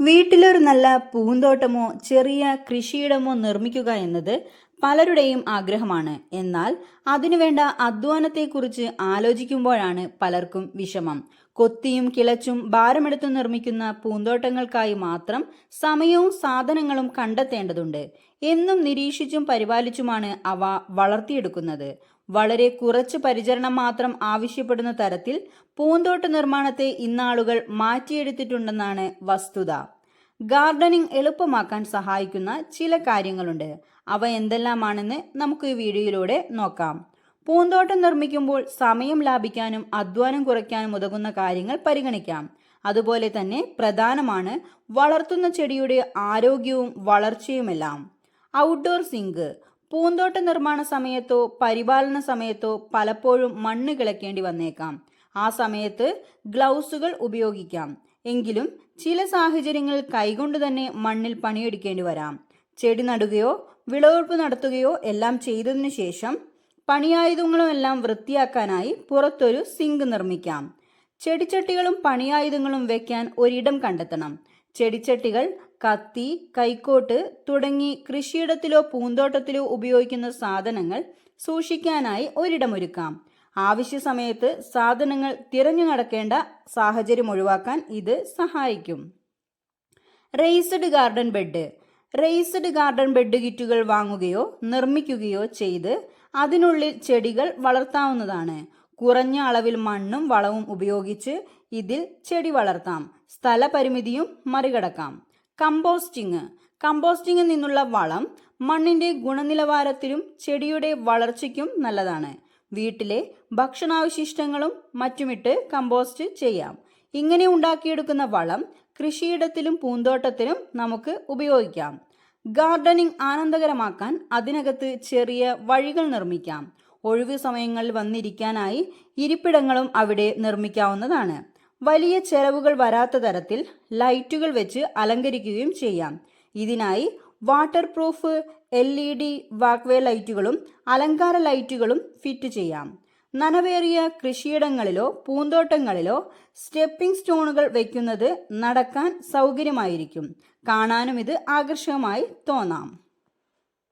വീട്ടിലൊരു നല്ല പൂന്തോട്ടമോ ചെറിയ കൃഷിയിടമോ നിർമ്മിക്കുക എന്നത് പലരുടെയും ആഗ്രഹമാണ്. എന്നാൽ അതിനുവേണ്ട അധ്വാനത്തെക്കുറിച്ച് ആലോചിക്കുമ്പോഴാണ് പലർക്കും വിഷമം. കൊത്തിയും കിളച്ചും ഭാരമെടുത്തും നിർമ്മിക്കുന്ന പൂന്തോട്ടങ്ങൾക്കായി മാത്രം സമയവും സാധനങ്ങളും കണ്ടെത്തേണ്ടതുണ്ട്. എന്നും നിരീക്ഷിച്ചും പരിപാലിച്ചുമാണ് അവ വളർത്തിയെടുക്കുന്നത്. വളരെ കുറച്ച് പരിചരണം മാത്രം ആവശ്യപ്പെടുന്ന തരത്തിൽ പൂന്തോട്ട നിർമ്മാണത്തെ ഇന്നാളുകൾ മാറ്റിയെടുത്തിട്ടുണ്ടെന്നാണ് വസ്തുത. ഗാർഡനിങ് എളുപ്പമാക്കാൻ സഹായിക്കുന്ന ചില കാര്യങ്ങളുണ്ട്. അവ എന്തെല്ലാമാണെന്ന് നമുക്ക് ഈ വീഡിയോയിലൂടെ നോക്കാം. പൂന്തോട്ടം നിർമ്മിക്കുമ്പോൾ സമയം ലാഭിക്കാനും അധ്വാനം കുറയ്ക്കാനും ഉതകുന്ന കാര്യങ്ങൾ പരിഗണിക്കാം. അതുപോലെ തന്നെ പ്രധാനമാണ് വളർത്തുന്ന ചെടിയുടെ ആരോഗ്യവും വളർച്ചയുമെല്ലാം. Outdoor zinc. പൂന്തോട്ട നിർമ്മാണ സമയത്തോ പരിപാലന സമയത്തോ പലപ്പോഴും മണ്ണ് കിളക്കേണ്ടി വന്നേക്കാം. ആ സമയത്ത് ഗ്ലൗസുകൾ ഉപയോഗിക്കാം. എങ്കിലും ചില സാഹചര്യങ്ങളിൽ കൈകൊണ്ട് തന്നെ മണ്ണിൽ പണിയെടുക്കേണ്ടി വരാം. ചെടി നടുകയോ വിളവെടുപ്പ് നടത്തുകയോ എല്ലാം ചെയ്തതിനു ശേഷം പണിയായുധങ്ങളും എല്ലാം വൃത്തിയാക്കാനായി പുറത്തൊരു സിങ്ക് നിർമ്മിക്കാം. ചെടിച്ചട്ടികളും പണിയായുധങ്ങളും വെക്കാൻ ഒരിടം കണ്ടെത്തണം. ചെടിച്ചട്ടികൾ കത്തി കൈക്കോട്ട് തുടങ്ങി കൃഷിയിടത്തിലോ പൂന്തോട്ടത്തിലോ ഉപയോഗിക്കുന്ന സാധനങ്ങൾ സൂക്ഷിക്കാനായി ഒരിടമൊരുക്കാം ആവശ്യ സമയത്ത് സാധനങ്ങൾ തിരഞ്ഞു നടക്കേണ്ട സാഹചര്യം ഒഴിവാക്കാൻ ഇത് സഹായിക്കും. Raised garden bed raised garden bed കിറ്റുകൾ വാങ്ങുകയോ നിർമ്മിക്കുകയോ ചെയ്ത് അതിനുള്ളിൽ ചെടികൾ വളർത്താവുന്നതാണ്. കുറഞ്ഞ അളവിൽ മണ്ണും വളവും ഉപയോഗിച്ച് ഇതിൽ ചെടി വളർത്താം. സ്ഥലപരിമിതിയും മറികടക്കാം. കമ്പോസ്റ്റിംഗ് കമ്പോസ്റ്റിംഗിൽ നിന്നുള്ള വളം മണ്ണിന്റെ ഗുണനിലവാരത്തിനും ചെടിയുടെ വളർച്ചയ്ക്കും നല്ലതാണ്. വീട്ടിലെ ഭക്ഷണാവശിഷ്ടങ്ങളും മറ്റുമിട്ട് കമ്പോസ്റ്റ് ചെയ്യാം. ഇങ്ങനെ ഉണ്ടാക്കിയെടുക്കുന്ന വളം കൃഷിയിടത്തിലും പൂന്തോട്ടത്തിലും നമുക്ക് ഉപയോഗിക്കാം. ഗാർഡനിങ് ആനന്ദകരമാക്കാൻ അതിനകത്ത് ചെറിയ വഴികൾ നിർമ്മിക്കാം. ഒഴിവു സമയങ്ങളിൽ വന്നിരിക്കാനായി ഇരിപ്പിടങ്ങളും അവിടെ നിർമ്മിക്കാവുന്നതാണ്. വലിയ ചെലവുകൾ വരാത്ത തരത്തിൽ ലൈറ്റുകൾ വെച്ച് അലങ്കരിക്കുകയും ചെയ്യാം. ഇതിനായി waterproof L E D walkway ലൈറ്റുകളും അലങ്കാര ലൈറ്റുകളും ഫിറ്റ് ചെയ്യാം. നനവേറിയ കൃഷിയിടങ്ങളിലോ പൂന്തോട്ടങ്ങളിലോ സ്റ്റെപ്പിംഗ് സ്റ്റോണുകൾ വയ്ക്കുന്നത് നടക്കാൻ സൗകര്യമായിരിക്കും. കാണാനും ഇത് ആകർഷകമായി തോന്നാം.